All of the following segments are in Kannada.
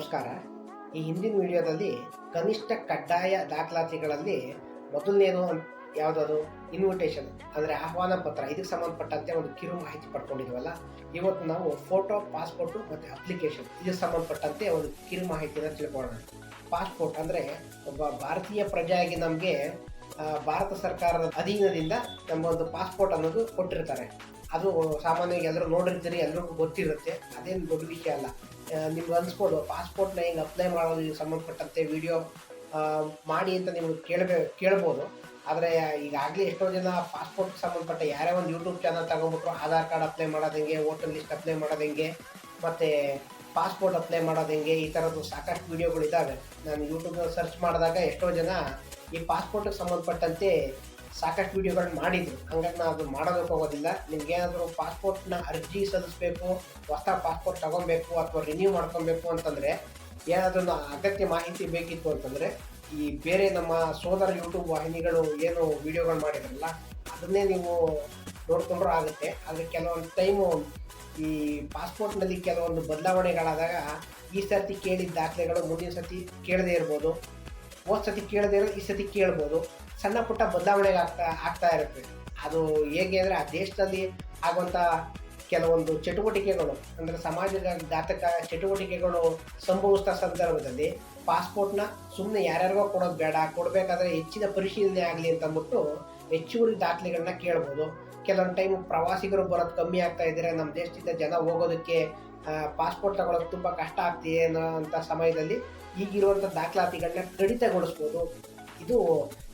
ನಮಸ್ಕಾರ. ಈ ಹಿಂದಿನ ವಿಡಿಯೋದಲ್ಲಿ ಕನಿಷ್ಠ ಕಡ್ಡಾಯ ದಾಖಲಾತಿಗಳಲ್ಲಿ ಮೊದಲನೇದು ಯಾವುದಾದ್ರು ಇನ್ವಿಟೇಷನ್ ಅಂದರೆ ಆಹ್ವಾನ ಪತ್ರ, ಇದಕ್ಕೆ ಸಂಬಂಧಪಟ್ಟಂತೆ ಒಂದು ಕಿರು ಮಾಹಿತಿ ಪಡ್ಕೊಂಡಿದ್ವಲ್ಲ, ಇವತ್ತು ನಾವು ಫೋಟೋ ಪಾಸ್ಪೋರ್ಟು ಮತ್ತು ಅಪ್ಲಿಕೇಶನ್ ಇದಕ್ಕೆ ಸಂಬಂಧಪಟ್ಟಂತೆ ಒಂದು ಕಿರು ಮಾಹಿತಿಯನ್ನು ತಿಳ್ಕೊಳ್ಳೋಣ. ಪಾಸ್ಪೋರ್ಟ್ ಅಂದರೆ ಒಬ್ಬ ಭಾರತೀಯ ಪ್ರಜೆಯಾಗಿ ನಮಗೆ ಭಾರತ ಸರ್ಕಾರದ ಅಧೀನದಿಂದ ನಮ್ಮ ಒಂದು ಪಾಸ್ಪೋರ್ಟ್ ಅನ್ನೋದು ಕೊಟ್ಟಿರ್ತಾರೆ. ಅದು ಸಾಮಾನ್ಯವಾಗಿ ಎಲ್ಲರೂ ನೋಡಿರ್ತೀರಿ, ಎಲ್ರಿಗೂ ಗೊತ್ತಿರುತ್ತೆ. ಅದೇನು ದೊಡ್ಡ ವಿಷಯ ಅಲ್ಲ ನಿಮ್ಗೆ ಅನ್ಸ್ಬೋದು ಪಾಸ್ಪೋರ್ಟ್ನ ಹೆಂಗೆ ಅಪ್ಲೈ ಮಾಡೋದು ಸಂಬಂಧಪಟ್ಟಂತೆ ವಿಡಿಯೋ ಮಾಡಿ ಅಂತ ನಿಮ್ಗೆ ಕೇಳಬೇ, ಕೇಳ್ಬೋದು. ಆದರೆ ಈಗಾಗಲೇ ಎಷ್ಟೋ ಜನ ಪಾಸ್ಪೋರ್ಟ್ ಸಂಬಂಧಪಟ್ಟ ಯಾರೇ ಒಂದು ಯೂಟ್ಯೂಬ್ ಚಾನಲ್ ತಗೊಂಡ್ಬಿಟ್ರು ಆಧಾರ್ ಕಾರ್ಡ್ ಅಪ್ಲೈ ಮಾಡೋದು ಹೆಂಗೆ ವೋಟರ್ ಲಿಸ್ಟ್ ಅಪ್ಲೈ ಮಾಡೋದು ಹೆಂಗೆ, ಮತ್ತು ಪಾಸ್ಪೋರ್ಟ್ ಅಪ್ಲೈ ಮಾಡೋದು ಹೆಂಗೆ, ಈ ಥರದ್ದು ಸಾಕಷ್ಟು ವಿಡಿಯೋಗಳು ಇದ್ದಾವೆ ನಾನು ಯೂಟ್ಯೂಬ್ನಲ್ಲಿ ಸರ್ಚ್ ಮಾಡಿದಾಗ ಎಷ್ಟೋ ಜನ ಈ ಪಾಸ್ಪೋರ್ಟ್ಗೆ ಸಂಬಂಧಪಟ್ಟಂತೆ ಸಾಕಷ್ಟು ವಿಡಿಯೋಗಳನ್ನ ಮಾಡಿದ್ರು. ಹಂಗಾಗಿ ನಾವು ಅದು ಮಾಡೋದಕ್ಕೆ ಹೋಗೋದಿಲ್ಲ ನಿಮ್ಗೆ ಏನಾದರೂ ಪಾಸ್ಪೋರ್ಟ್ನ ಅರ್ಜಿ ಸಲ್ಲಿಸಬೇಕು, ಹೊಸ ಪಾಸ್ಪೋರ್ಟ್ ತಗೊಬೇಕು ಅಥವಾ ರಿನ್ಯೂ ಮಾಡ್ಕೊಬೇಕು ಅಂತಂದರೆ ಏನಾದರೂ ಅಗತ್ಯ ಮಾಹಿತಿ ಬೇಕಿತ್ತು ಅಂತಂದರೆ ಈ ಬೇರೆ ನಮ್ಮ ಸೋದರ ಯೂಟ್ಯೂಬ್ ವಾಹಿನಿಗಳು ಏನು ವಿಡಿಯೋಗಳು ಮಾಡಿದ್ರಲ್ಲ, ಅದನ್ನೇ ನೀವು ನೋಡ್ಕೊಂಡ್ರೂ ಆಗುತ್ತೆ. ಆದರೆ ಕೆಲವೊಂದು ಟೈಮು ಈ ಪಾಸ್ಪೋರ್ಟ್ನಲ್ಲಿ ಕೆಲವೊಂದು ಬದಲಾವಣೆಗಳಾದಾಗ ಈ ಸರ್ತಿ ಕೇಳಿದ ದಾಖಲೆಗಳು ಮುಂದಿನ ಸರ್ತಿ ಕೇಳದೇ ಇರ್ಬೋದು. ಹೋದ ಸತಿ ಕೇಳದೇ ಈ ಸತಿ ಕೇಳ್ಬೋದು. ಸಣ್ಣ ಪುಟ್ಟ ಬದಲಾವಣೆಗೆ ಆಗ್ತಾ ಆಗ್ತಾ ಇರುತ್ತೆ. ಅದು ಹೇಗೆ ಅಂದರೆ ಆ ದೇಶದಲ್ಲಿ ಆಗುವಂಥ ಕೆಲವೊಂದು ಚಟುವಟಿಕೆಗಳು, ಅಂದರೆ ಸಮಾಜದ ಘಾತಕ ಚಟುವಟಿಕೆಗಳು ಸಂಭವಿಸಿದ ಸಂದರ್ಭದಲ್ಲಿ ಪಾಸ್ಪೋರ್ಟ್ನ ಸುಮ್ಮನೆ ಯಾರ್ಯಾರಿಗೋ ಕೊಡೋದು ಬೇಡ, ಕೊಡಬೇಕಾದ್ರೆ ಹೆಚ್ಚಿನ ಪರಿಶೀಲನೆ ಆಗಲಿ ಅಂತ ಅಂದ್ಬಿಟ್ಟು ಹೆಚ್ಚುವರಿ ದಾಖಲೆಗಳನ್ನ ಕೇಳ್ಬೋದು. ಕೆಲವೊಂದು ಟೈಮ್ ಪ್ರವಾಸಿಗರು ಬರೋದು ಕಮ್ಮಿ ಆಗ್ತಾ ಇದ್ದಾರೆ ನಮ್ಮ ದೇಶದಿಂದ ಜನ ಹೋಗೋದಕ್ಕೆ ಪಾಸ್ಪೋರ್ಟ್ ತಗೊಳ್ಳೋದು ತುಂಬ ಕಷ್ಟ ಆಗ್ತಿದೆ ಅನ್ನೋ ಅಂಥ ಸಮಯದಲ್ಲಿ ಈಗಿರುವಂಥ ದಾಖಲಾತಿಗಳನ್ನ ಕಡಿತಗೊಳಿಸ್ಬೋದು. ಇದು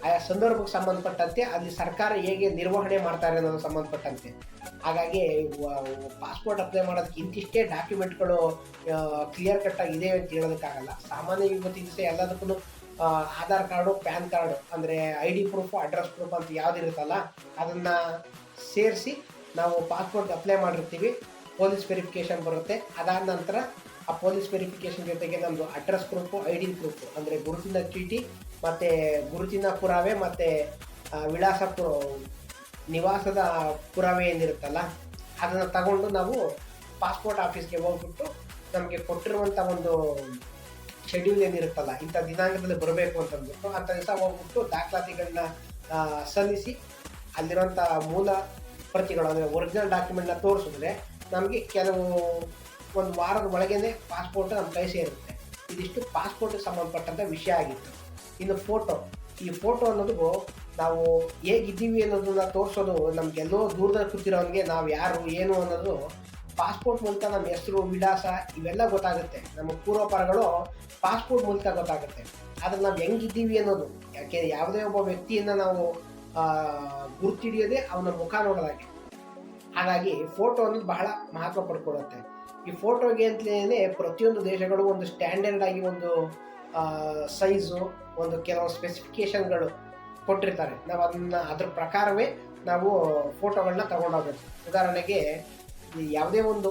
ಆಯಾ ಸಂದರ್ಭಕ್ಕೆ ಸಂಬಂಧಪಟ್ಟಂತೆ ಅಲ್ಲಿ ಸರ್ಕಾರ ಹೇಗೆ ನಿರ್ವಹಣೆ ಮಾಡ್ತಾರೆ ಅನ್ನೋದು ಸಂಬಂಧಪಟ್ಟಂತೆ. ಹಾಗಾಗಿ ಪಾಸ್ಪೋರ್ಟ್ ಅಪ್ಲೈ ಮಾಡೋದಕ್ಕೆ ಇಂತಿಷ್ಟೇ ಡಾಕ್ಯುಮೆಂಟ್ಗಳು ಕ್ಲಿಯರ್ ಕಟ್ ಇದೆ ಅಂತ ಹೇಳೋದಕ್ಕಾಗಲ್ಲ. ಸಾಮಾನ್ಯ ಇವತ್ತಿನ ದಿವಸ ಎಲ್ಲದಕ್ಕೂ ಆಧಾರ್ ಕಾರ್ಡು, ಪ್ಯಾನ್ ಕಾರ್ಡು, ಅಂದರೆ I D proof address proof ಅಂತ ಯಾವುದಿರುತ್ತಲ್ಲ ಅದನ್ನು ಸೇರಿಸಿ ನಾವು ಪಾಸ್ಪೋರ್ಟ್ ಅಪ್ಲೈ ಮಾಡಿರ್ತೀವಿ ಪೊಲೀಸ್ ವೆರಿಫಿಕೇಷನ್ ಬರುತ್ತೆ. ಅದಾದ ನಂತರ ಆ ಪೊಲೀಸ್ ವೆರಿಫಿಕೇಷನ್ ಜೊತೆಗೆ ನಮ್ಮದು address proof I D proof ಅಂದರೆ ಗುರುತಿನ ಚೀಟಿ, ಮತ್ತು ಗುರುತಿನ ಪುರಾವೆ, ಮತ್ತು ವಿಳಾಸ ನಿವಾಸದ ಪುರಾವೆ ಏನಿರುತ್ತಲ್ಲ, ಅದನ್ನು ತಗೊಂಡು ನಾವು ಪಾಸ್ಪೋರ್ಟ್ ಆಫೀಸ್ಗೆ ಹೋಗ್ಬಿಟ್ಟು ನಮಗೆ ಕೊಟ್ಟಿರುವಂಥ ಒಂದು ಶೆಡ್ಯೂಲ್ ಏನಿರುತ್ತಲ್ಲ, ಇಂಥ ದಿನಾಂಕದಲ್ಲಿ ಬರಬೇಕು ಅಂತಂದ್ಬಿಟ್ಟು ಅಂಥ ದಿವಸ ಹೋಗ್ಬಿಟ್ಟು ದಾಖಲಾತಿಗಳನ್ನ ಸಲ್ಲಿಸಿ ಅಲ್ಲಿರುವಂಥ ಮೂಲ ಪ್ರತಿಗಳು, ಅಂದರೆ ಒರಿಜಿನಲ್ ಡಾಕ್ಯುಮೆಂಟ್ನ ತೋರಿಸಿದ್ರೆ ನಮಗೆ ಕೆಲವು ಒಂದು ವಾರದ ಒಳಗೇನೆ ಪಾಸ್ಪೋರ್ಟ್ ನಮ್ಮ ಕೈ ಸೇರುತ್ತೆ. ಇದಿಷ್ಟು ಪಾಸ್ಪೋರ್ಟ್ಗೆ ಸಂಬಂಧಪಟ್ಟಂಥ ವಿಷಯ ಆಗಿತ್ತು. ಇನ್ನು ಫೋಟೋ ಈ ಫೋಟೋ ಅನ್ನೋದು ನಾವು ಹೇಗಿದ್ದೀವಿ ಅನ್ನೋದನ್ನ ತೋರಿಸೋದು ನಮ್ಗೆಲ್ಲೋ ದೂರದಲ್ಲಿ ಕೂತಿರೋನಿಗೆ ನಾವು ಯಾರು, ಏನು ಅನ್ನೋದು ಪಾಸ್ಪೋರ್ಟ್ ಮೂಲಕ ನಮ್ಮ ಹೆಸರು, ವಿಳಾಸ ಇವೆಲ್ಲ ಗೊತ್ತಾಗುತ್ತೆ. ನಮ್ಮ ಪೂರ್ವಪರಗಳು ಪಾಸ್ಪೋರ್ಟ್ ಮೂಲಕ ಗೊತ್ತಾಗುತ್ತೆ. ಆದರೆ ನಾವು ಹೆಂಗಿದ್ದೀವಿ ಅನ್ನೋದು, ಯಾಕೆ, ಯಾವುದೇ ಒಬ್ಬ ವ್ಯಕ್ತಿಯನ್ನು ನಾವು ಗುರ್ತಿಡಿಯೋದೇ ಅವನ ಮುಖ ನೋಡೋದಾಗೆ ಹಾಗಾಗಿ ಫೋಟೋ ಅನ್ನೋದು ಬಹಳ ಮಹತ್ವ ಪಡ್ಕೊಡುತ್ತೆ ಈ ಫೋಟೋಗೆ ಅಂತಲೇ ಪ್ರತಿಯೊಂದು ದೇಶಗಳು ಒಂದು ಸ್ಟ್ಯಾಂಡರ್ಡ್ ಆಗಿ ಒಂದು ಸೈಜು ಒಂದು ಕೆಲವು ಸ್ಪೆಸಿಫಿಕೇಶನ್ಗಳು ಕೊಟ್ಟಿರ್ತಾರೆ. ನಾವು ಅದನ್ನ, ಅದ್ರ ಪ್ರಕಾರವೇ ನಾವು ಫೋಟೋಗಳನ್ನ ತಗೊಂಡೋಗ್ಬೇಕು. ಉದಾಹರಣೆಗೆ ಯಾವುದೇ ಒಂದು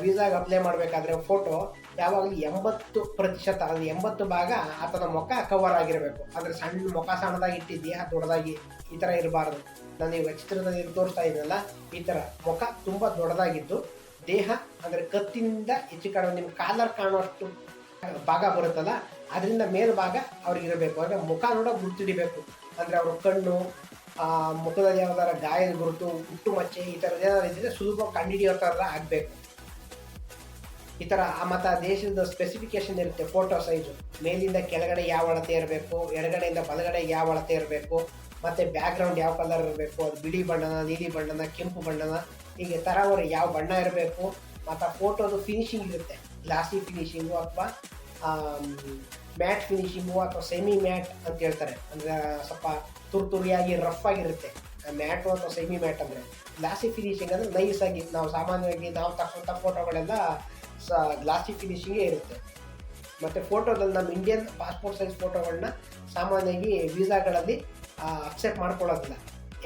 ವೀಸಾಗೆ ಅಪ್ಲೈ ಮಾಡಬೇಕಾದ್ರೆ ಫೋಟೋ ಯಾವಾಗಲೂ ಎಂಬತ್ತು ಪ್ರತಿಶತ ಅಂದರೆ ಎಂಬತ್ತು ಭಾಗ ಆತನ ಮುಖ ಕವರ್ ಆಗಿರಬೇಕು. ಅಂದರೆ ಸಣ್ಣ ಮುಖ ಸಣ್ಣದಾಗಿ ಇಟ್ಟು ದೇಹ ದೊಡ್ಡದಾಗಿ ಈ ಥರ ಇರಬಾರ್ದು. ನಾನು ಈಗ ಚಿತ್ರದಲ್ಲಿ ತೋರಿಸ್ತಾ ಇದ್ದೀನಲ್ಲ ಈ ಥರ ಮುಖ ತುಂಬ ದೊಡ್ಡದಾಗಿದ್ದು, ದೇಹ ಅಂದರೆ ಕತ್ತಿನಿಂದ ಹೆಚ್ಚು ಕಡೆ ನಿಮ್ಮ ಕಾಲರ್ ಕಾಣುವಷ್ಟು ಭಾಗ ಬರುತ್ತಲ್ಲ, ಅದರಿಂದ ಮೇಲ್ಭಾಗ ಅವ್ರಿಗೆ ಇರಬೇಕು. ಅಂದರೆ ಮುಖ ನೋಡೋ ಗುರುತಿಡಿಬೇಕು. ಅಂದರೆ ಅವ್ರ ಕಣ್ಣು ಮುಖದಲ್ಲಿ ಯಾವ್ದಾರ ಗಾಯದ ಗುರುತು, ಹುಟ್ಟು ಮಚ್ಚೆ ಈ ಥರದ್ದು ಏನಾದ್ರು ಇದ್ದರೆ ಸುಲಭ ಕಂಡಿಡಿಯೋ ಥರ ಆಗಬೇಕು. ಈ ಥರ ಆ ಮತ್ತು ಆ ದೇಶದ ಸ್ಪೆಸಿಫಿಕೇಶನ್ ಇರುತ್ತೆ ಫೋಟೋ ಸೈಜು ಮೇಲಿಂದ ಕೆಳಗಡೆ ಯಾವ ಅಳತೆ ಇರಬೇಕು, ಎಡಗಡೆಯಿಂದ ಬಲಗಡೆ ಯಾವ ಅಳತೆ ಇರಬೇಕು, ಮತ್ತು ಬ್ಯಾಕ್ಗ್ರೌಂಡ್ ಯಾವ ಕಲರ್ ಇರಬೇಕು, ಅದು ಬಿಳಿ ಬಣ್ಣನ, ನೀಲಿ ಬಣ್ಣನ, ಕೆಂಪು ಬಣ್ಣನ, ಹೀಗೆ ಥರವರೆ ಯಾವ ಬಣ್ಣ ಇರಬೇಕು, ಮತ್ತು ಆ ಫೋಟೋದು ಫಿನಿಶಿಂಗ್ ಇರುತ್ತೆ. ಗ್ಲಾಸಿ ಫಿನಿಶಿಂಗು ಅಥವಾ ಮ್ಯಾಟ್ ಫಿನಿಶಿಂಗು ಅಥವಾ ಸೆಮಿ ಮ್ಯಾಟ್ ಅಂತ ಹೇಳ್ತಾರೆ. ಅಂದರೆ ಸ್ವಲ್ಪ ತುರ್ತುರಿಯಾಗಿ ರಫ್ ಆಗಿರುತ್ತೆ. ಮ್ಯಾಟು ಅಥವಾ ಸೆಮಿ ಮ್ಯಾಟ್ ಅಂದರೆ. ಗ್ಲಾಸಿ ಫಿನಿಶಿಂಗ್ ಅಂದರೆ ನೈಸ್ ಆಗಿ, ನಾವು ಸಾಮಾನ್ಯವಾಗಿ ನಾವು ತಕ್ಕಂಥ ಫೋಟೋಗಳೆಲ್ಲ ಗ್ಲಾಸಿ ಫಿನಿಶಿಂಗೇ ಇರುತ್ತೆ. ಮತ್ತು ಫೋಟೋದಲ್ಲಿ ನಮ್ಮ ಇಂಡಿಯನ್ ಪಾಸ್ಪೋರ್ಟ್ ಸೈಜ್ ಫೋಟೋಗಳನ್ನ ಸಾಮಾನ್ಯವಾಗಿ ವೀಸಾಗಳಲ್ಲಿ ಅಕ್ಸೆಪ್ಟ್ ಮಾಡ್ಕೊಳ್ಳೋದಿಲ್ಲ.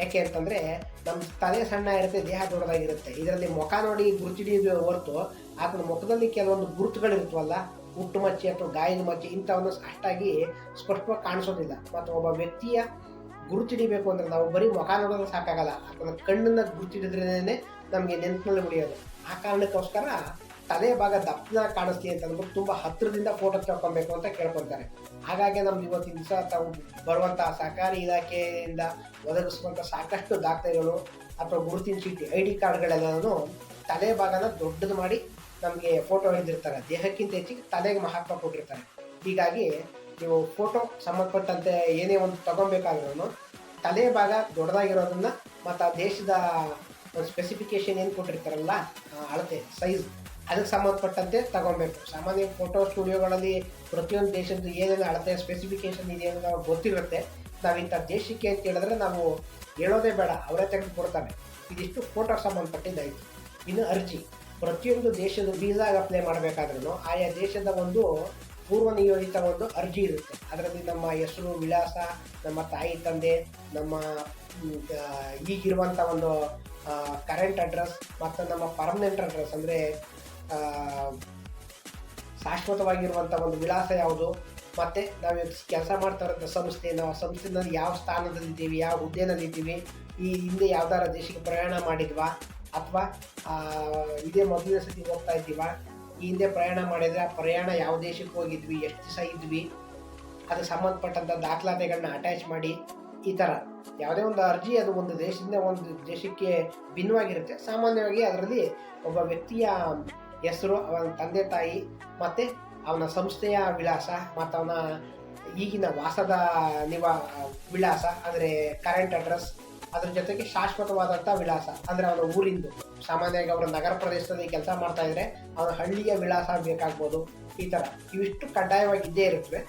ಯಾಕೆ ಅಂತಂದರೆ ನಮ್ಮ ತಲೆ ಸಣ್ಣ ಇರುತ್ತೆ, ದೇಹ ದೊಡ್ಡದಾಗಿರುತ್ತೆ. ಇದರಲ್ಲಿ ಮುಖ ನೋಡಿ ಗುರುತಿಡಿಯೋದು ಹೊರತು ಆತನ ಮುಖದಲ್ಲಿ ಕೆಲವೊಂದು ಗುರುತುಗಳಿರುತ್ತವಲ್ಲ ಹುಟ್ಟು ಮಚ್ಚಿ ಅಥವಾ ಗಾಯದ ಮಚ್ಚಿ ಇಂಥವನ್ನು ಅಷ್ಟಾಗಿ ಸ್ಪಷ್ಟವಾಗಿ ಕಾಣಿಸೋದಿಲ್ಲ. ಮತ್ತು ಒಬ್ಬ ವ್ಯಕ್ತಿಯ ಗುರುತಿಡಿಬೇಕು ಅಂದರೆ ನಾವು ಬರೀ ಮುಖ ನೋಡೋದು ಸಾಕಾಗಲ್ಲ. ಅಥವಾ ಕಣ್ಣನ್ನು ಗುರುತಿಡಿದ್ರೇ ನಮಗೆ ನೆನಪಿನಲ್ಲಿ ಉಳಿಯೋದು. ಆ ಕಾರಣಕ್ಕೋಸ್ಕರ ತಲೆ ಭಾಗ ದಪ್ಪನ ಕಾಣಿಸ್ತೀವಿ ಅಂತ ಅಂದ್ಬಿಟ್ಟು ತುಂಬ ಹತ್ತಿರದಿಂದ ಫೋಟೋ ತಗೊಬೇಕು ಅಂತ ಕೇಳ್ಕೊತಾರೆ ಹಾಗಾಗಿ ನಮ್ಗೆ ಇವತ್ತಿನ ದಿವಸ ತಾವು ಬರುವಂಥ ಸಹಕಾರಿ ಇಲಾಖೆಯಿಂದ ಒದಗಿಸುವಂಥ ಸಾಕಷ್ಟು ದಾಖಲೆಗಳು ಅಥವಾ ಗುರುತಿನ ಚೀಟಿ ಐ ಡಿ ಕಾರ್ಡ್ಗಳೆಲ್ಲನೂ ತಲೆ ಭಾಗನ ದೊಡ್ಡದು ಮಾಡಿ ನಮಗೆ ಫೋಟೋ ಹಿಡಿದಿರ್ತಾರೆ. ದೇಹಕ್ಕಿಂತ ಹೆಚ್ಚಿಗೆ ತಲೆಗೆ ಮಹತ್ವ ಕೊಟ್ಟಿರ್ತಾರೆ. ಹೀಗಾಗಿ ನೀವು ಫೋಟೋ ಸಂಬಂಧಪಟ್ಟಂತೆ ಏನೇ ಒಂದು ತಗೊಬೇಕಾದ್ರೂ ತಲೆ ಭಾಗ ದೊಡ್ಡದಾಗಿರೋದನ್ನ ಮತ್ತು ಆ ದೇಶದ ಸ್ಪೆಸಿಫಿಕೇಶನ್ ಏನು ಕೊಟ್ಟಿರ್ತಾರಲ್ಲ ಅಳತೆ ಸೈಜ್ ಅದಕ್ಕೆ ಸಂಬಂಧಪಟ್ಟಂತೆ ತಗೊಬೇಕು ಸಾಮಾನ್ಯ ಫೋಟೋ ಸ್ಟುಡಿಯೋಗಳಲ್ಲಿ ಪ್ರತಿಯೊಂದು ದೇಶದ್ದು ಏನೇನು ಅಳತೆ ಸ್ಪೆಸಿಫಿಕೇಶನ್ ಇದೆ ಅಂತ ನಮಗೆ ಗೊತ್ತಿರುತ್ತೆ. ನಾವು ಇಂಥ ದೇಶಕ್ಕೆ ಅಂತ ಹೇಳಿದ್ರೆ ನಾವು ಹೇಳೋದೇ ಬೇಡ, ಅವರೇ ತೆಗೆದು ಕೊಡ್ತಾರೆ. ಇದಿಷ್ಟು ಫೋಟೋ ಸಂಬಂಧಪಟ್ಟಿದ್ದಾಯಿತು ಇನ್ನು ಅರ್ಜಿ. ಪ್ರತಿಯೊಂದು ದೇಶದ ವೀಸಾಗೆ ಅಪ್ಲೈ ಮಾಡಬೇಕಾದ್ರೂ ಆಯಾ ದೇಶದ ಒಂದು ಪೂರ್ವ ನಿಯೋಜಿತ ಒಂದು ಅರ್ಜಿ ಇರುತ್ತೆ. ಅದರಲ್ಲಿ ನಮ್ಮ ಹೆಸರು, ವಿಳಾಸ, ನಮ್ಮ ತಾಯಿ, ತಂದೆ, ನಮ್ಮ ಈಗಿರುವಂಥ ಒಂದು ಕರೆಂಟ್ ಅಡ್ರೆಸ್ ಮತ್ತು ನಮ್ಮ ಪರ್ಮನೆಂಟ್ ಅಡ್ರೆಸ್ ಅಂದರೆ ಶಾಶ್ವತವಾಗಿರುವಂಥ ಒಂದು ವಿಳಾಸ ಯಾವುದು? ಮತ್ತು ನಾವು ಕೆಲಸ ಮಾಡ್ತಾ ಇರೋಂಥ ಸಂಸ್ಥೆ, ನಾವು ಸಂಸ್ಥೆನಲ್ಲಿ ಯಾವ ಸ್ಥಾನದಲ್ಲಿದ್ದೀವಿ ಯಾವ ಹುದ್ದೆನಲ್ಲಿದ್ದೀವಿ ಈ ಹಿಂದೆ ಯಾವ್ದಾರ ದೇಶಕ್ಕೆ ಪ್ರಯಾಣ ಮಾಡಿದ್ವಾ? ಅಥವಾ ಇದೇ ಮೊದಲನೇ ಸತಿ ಹೋಗ್ತಾ ಇದ್ದೀವಾ? ಈ ಹಿಂದೆ ಪ್ರಯಾಣ ಮಾಡಿದರೆ ಆ ಪ್ರಯಾಣ ಯಾವ ದೇಶಕ್ಕೆ ಹೋಗಿದ್ವಿ, ಎಷ್ಟು ದಿವಸ ಇದ್ವಿ? ಅದಕ್ಕೆ ಸಂಬಂಧಪಟ್ಟಂಥ ದಾಖಲಾತಿಗಳನ್ನ ಅಟ್ಯಾಚ್ ಮಾಡಿ, ಈ ಥರ ಯಾವುದೇ ಒಂದು ಅರ್ಜಿ, ಅದು ಒಂದು ದೇಶದಿಂದ ಒಂದು ದೇಶಕ್ಕೆ ಭಿನ್ನವಾಗಿರುತ್ತೆ. ಸಾಮಾನ್ಯವಾಗಿ ಅದರಲ್ಲಿ ಒಬ್ಬ ವ್ಯಕ್ತಿಯ ಹೆಸರು, ಅವನ ತಂದೆ ತಾಯಿ, ಮತ್ತು ಅವನ ಸಂಸ್ಥೆಯ ವಿಳಾಸ, ಮತ್ತು ಅವನ ಈಗಿನ ವಾಸದ ನಿವಾ, ವಿಳಾಸ, ಅಂದರೆ ಕರೆಂಟ್ ಅಡ್ರೆಸ್ ಅದ್ರ ಜೊತೆಗೆ ಶಾಶ್ವತವಾದಂಥ ವಿಳಾಸ, ಅಂದರೆ ಅವನ ಊರಿಂದು. ಸಾಮಾನ್ಯವಾಗಿ ಅವರ ನಗರ ಪ್ರದೇಶದಲ್ಲಿ ಕೆಲಸ ಮಾಡ್ತಾ ಇದ್ರೆ ಅವನ ಹಳ್ಳಿಯ ವಿಳಾಸ ಬೇಕಾಗ್ಬೋದು, ಈ ಥರ ಇವಿಷ್ಟು ಕಡ್ಡಾಯವಾಗಿ ಇದ್ದೇ ಇರುತ್ತವೆ.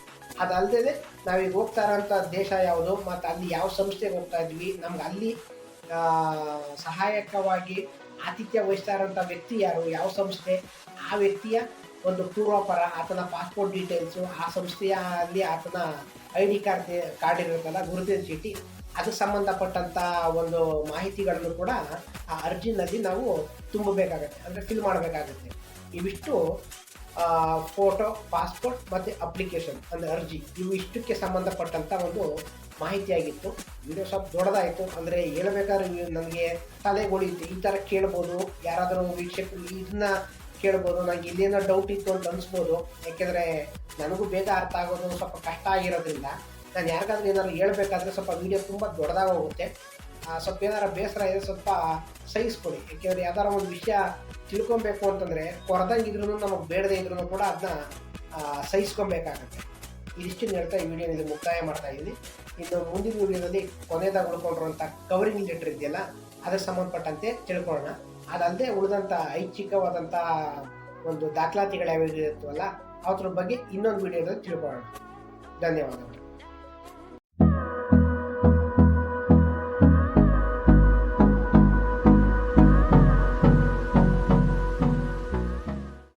ಅದಲ್ಲದೆ ನಾವೀಗ ಹೋಗ್ತಾ ಇರೋಂಥ ದೇಶ ಯಾವುದು, ಮತ್ತು ಅಲ್ಲಿ ಯಾವ ಸಂಸ್ಥೆಗೆ ಹೋಗ್ತಾ ಇದ್ವಿ, ನಮ್ಗೆ ಅಲ್ಲಿ ಸಹಾಯಕವಾಗಿ ಆತಿಥ್ಯ ವಹಿಸ್ತಾ ಇರೋಂಥ ವ್ಯಕ್ತಿ ಯಾರು? ಯಾವ ಸಂಸ್ಥೆ? ಆ ವ್ಯಕ್ತಿಯ ಒಂದು ಪೂರ್ವಾಪರ, ಆತನ ಪಾಸ್ಪೋರ್ಟ್ ಡೀಟೇಲ್ಸು ಆ ಸಂಸ್ಥೆಯ ಅಲ್ಲಿ ಆತನ ಐ ಡಿ ಕಾರ್ಡ್ ಕಾರ್ಡ್ ಇರುತ್ತಲ್ಲ, ಗುರುತಿನ ಚೀಟಿ. ಅದಕ್ಕೆ ಸಂಬಂಧಪಟ್ಟಂಥ ಒಂದು ಮಾಹಿತಿಗಳನ್ನು ಕೂಡ ಆ ಅರ್ಜಿನಲ್ಲಿ ನಾವು ತುಂಬಬೇಕಾಗತ್ತೆ. ಅಂದರೆ ಫಿಲ್ ಮಾಡಬೇಕಾಗತ್ತೆ. ಇವಿಷ್ಟು ಫೋಟೋ ಪಾಸ್ಪೋರ್ಟ್ ಮತ್ತು ಅಪ್ಲಿಕೇಶನ್ ಅಂದರೆ ಅರ್ಜಿ. ಇವು ಇಷ್ಟಕ್ಕೆ ಸಂಬಂಧಪಟ್ಟಂಥ ಒಂದು ಮಾಹಿತಿಯಾಗಿತ್ತು. ವಿಡಿಯೋ ಸ್ವಲ್ಪ ದೊಡ್ಡದಾಯಿತು. ಅಂದರೆ ಹೇಳ್ಬೇಕಾದ್ರೆ ನನಗೆ ತಲೆಗೊಳಿತು ಈ ಥರ ಕೇಳ್ಬೋದು. ಯಾರಾದರೂ ವೀಕ್ಷಕರು ಇದನ್ನ ಕೇಳ್ಬೋದು. ನನಗೆ ಇಲ್ಲೇನೋ ಡೌಟ್ ಇತ್ತು ಅಂತ ಅನಿಸ್ಬೋದು. ಯಾಕೆಂದರೆ ನನಗೂ ಬೇಗ ಅರ್ಥ ಆಗೋದು ಸ್ವಲ್ಪ ಕಷ್ಟ ಆಗಿರೋದ್ರಿಂದ ನಾನು ಯಾರಿಗಾದ್ರೂ ಏನಾದರೂ ಹೇಳಬೇಕಾದ್ರೆ ಸ್ವಲ್ಪ ವಿಡಿಯೋ ತುಂಬ ದೊಡ್ಡದಾಗ ಹೋಗುತ್ತೆ. ಸ್ವಲ್ಪ ಏನಾರ ಬೇಸರ ಇದೆ ಸ್ವಲ್ಪ ಸಹಿಸ್ಕೊಡಿ ಯಾಕೆಂದರೆ ಯಾವ್ದಾರ ಒಂದು ವಿಷಯ ತಿಳ್ಕೊಬೇಕು ಅಂತಂದರೆ ಕೊರದಂಗಿದ್ರು ನಮಗೆ ಬೇಡದೇ ಇದ್ರೂ ಕೂಡ ಅದನ್ನ ಸಹಿಸ್ಕೊಬೇಕಾಗತ್ತೆ. ಇದಿಷ್ಟು ಹೇಳ್ತಾ ಈ ವಿಡಿಯೋ ಇದು ಮುಕ್ತಾಯ ಮಾಡ್ತಾ ಇದ್ದೀನಿ ಇನ್ನು ಮುಂದಿನ ವಿಡಿಯೋದಲ್ಲಿ ಕೊನೆಯದಾಗಿ ಉಳ್ಕೊಂಡಿರುವಂಥ ಕವರಿಂಗ್ ಲೆಟರ್ ಇದೆಯಲ್ಲ ಅದಕ್ಕೆ ಸಂಬಂಧಪಟ್ಟಂತೆ ತಿಳ್ಕೊಳ್ಳೋಣ. ಅದಲ್ಲದೆ ಉಳಿದಂಥ ಐಚ್ಛಿಕವಾದಂಥ ಒಂದು ದಾಖಲಾತಿಗಳು ಯಾವ್ಯಾವ ಇರುತ್ತವಲ್ಲ ಅದ್ರ ಬಗ್ಗೆ ಇನ್ನೊಂದು ವಿಡಿಯೋದಲ್ಲಿ ತಿಳ್ಕೊಳ್ಳೋಣ. ಧನ್ಯವಾದಗಳು.